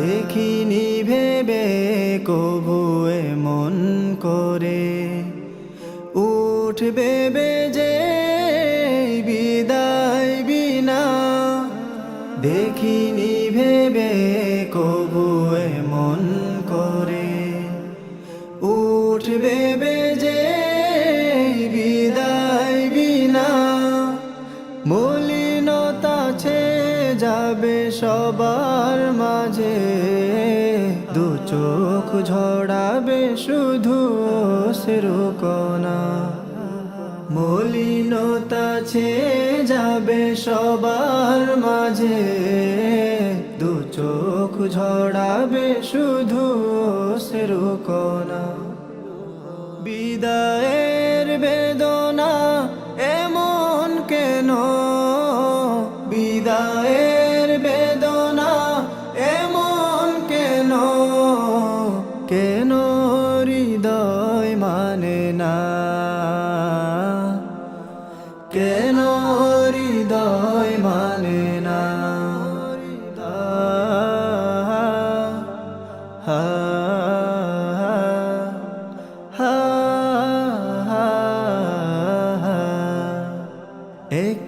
দেখিনি ভেবে কবুয়ে মন করে। উঠবে যে বিদায় বিনা। দেখিনি ভেবে কবুয়ে মন করে। উঠবে যে বিদায় বিনা। ছে যাবে সবার মাঝে। দু চোখ ঝড়াবে শুধু সেরকনা মলিনতা ছে যাবে সবার মাঝে। দু চোখ ঝড়াবে শুধু সেরকনা বিদায়ের বেদনা এমন কেন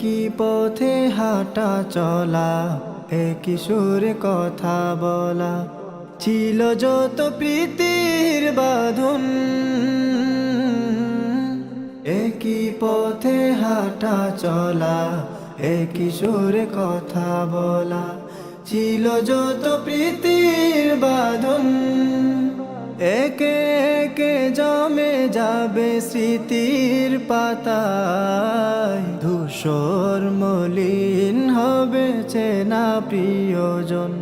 একই পথে হাঁটা চলা, একই সুরে কথা বলা ছিল যত প্রীতির বাঁধন। একই পথে হাঁটা চলা, একই সুরে কথা বলা ছিল যত প্রীতির বাঁধন। একে একে জমে যাবে স্মৃতির পাতায়। ধূসর মলিন হবে চেনা প্রিয়জন।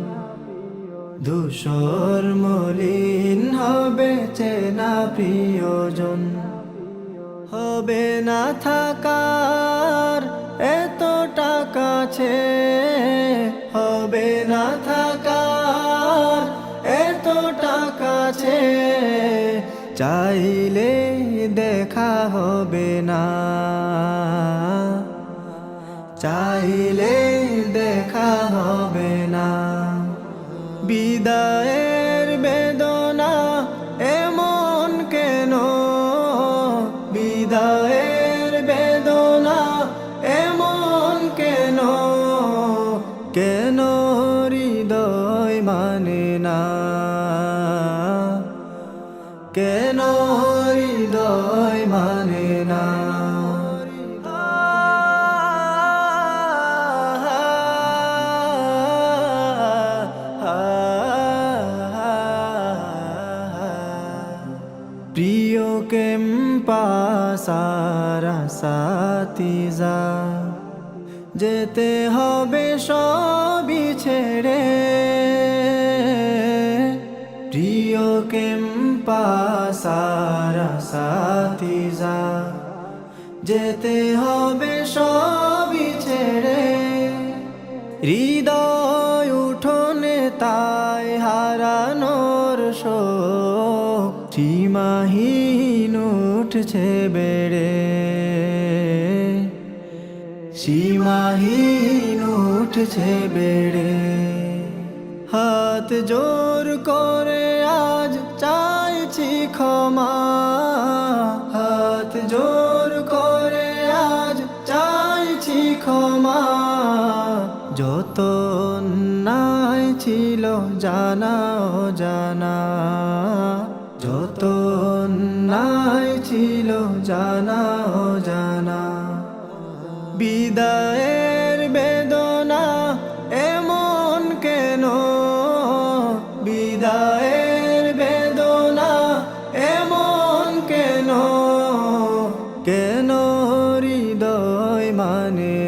ধূসর মলিন হবে চেনা প্রিয়জন। হবে না থাকার এত টাকা আছে হবে না থাকার চাইলে দেখা হবে না। চাইলে দেখা হবে না। বিদায়ের বেদনা এমন কেন? বিদায়ের বেদনা এমন কেন? কেন হৃদয় মানে না? কেন হৃদয় মানে না? প্রিয় কেম্পা সারা সাতিজা যেতে হবে সবই সারা সাতিজা যেতে হবে সবই ছেড়ে। হৃদয় উঠোনে তাই হারানোর সীমাহীন উঠছে বেড়ে। সীমাহীন উঠছে বেড়ে। হাত জোর করে ক্ষমা হাত জোর করে আজ চাইছি ক্ষমা। যত নাই ছিল জানা জানা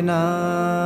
না